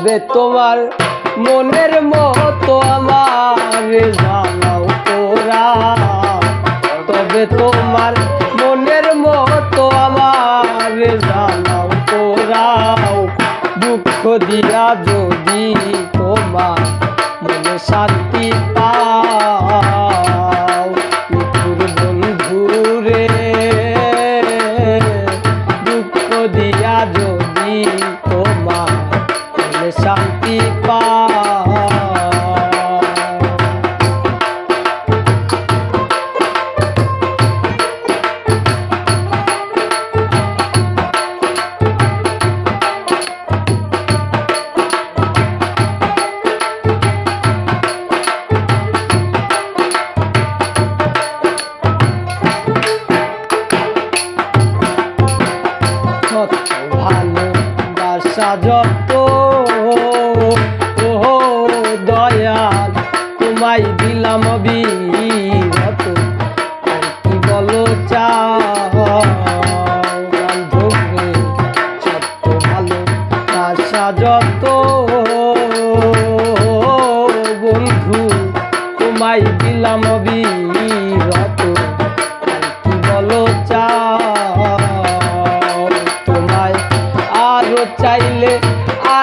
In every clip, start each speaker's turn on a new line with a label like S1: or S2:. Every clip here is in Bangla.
S1: তবে তোমার মনের মতো আমার, জানাও তোরা। তবে তোমার মনের মতো আমার, জানাও তোরাও দুঃখ দিয়া যদি তোমার মনে শান্তি যত। ও দয়াল তোমায় দিলাম বিরত। কি বলো চাও সত্য ভালো যত।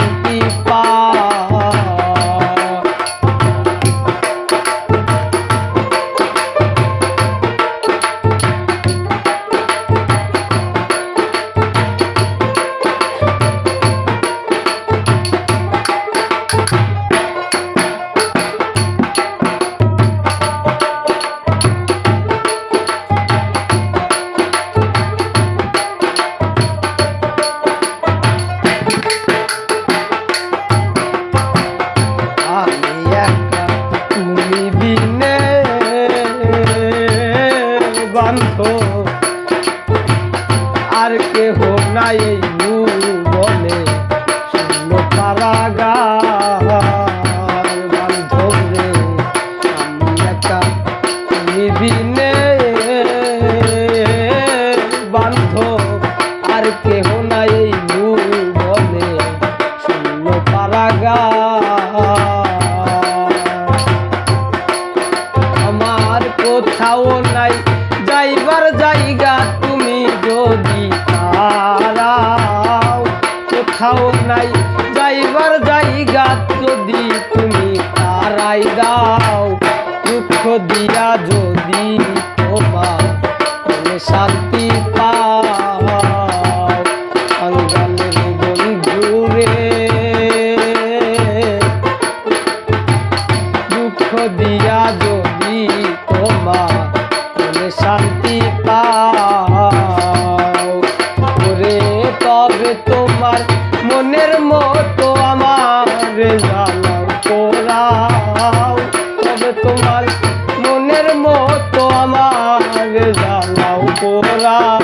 S1: শান্তি পাও পারাগা আমার কোথাও নাই, যাইবার জায়গা তুমি যদি তারাও কোথাও নাই, যাইবার জায়গা যদি তুমি তারাই দাও। দুঃখ দিয়া যদি তোমার শান্তি পাও, ওরে তবে তোমার মনের মতো আমার জানাও কোরাও তবে তোমার মনের মতো আমার জানাও কোরাও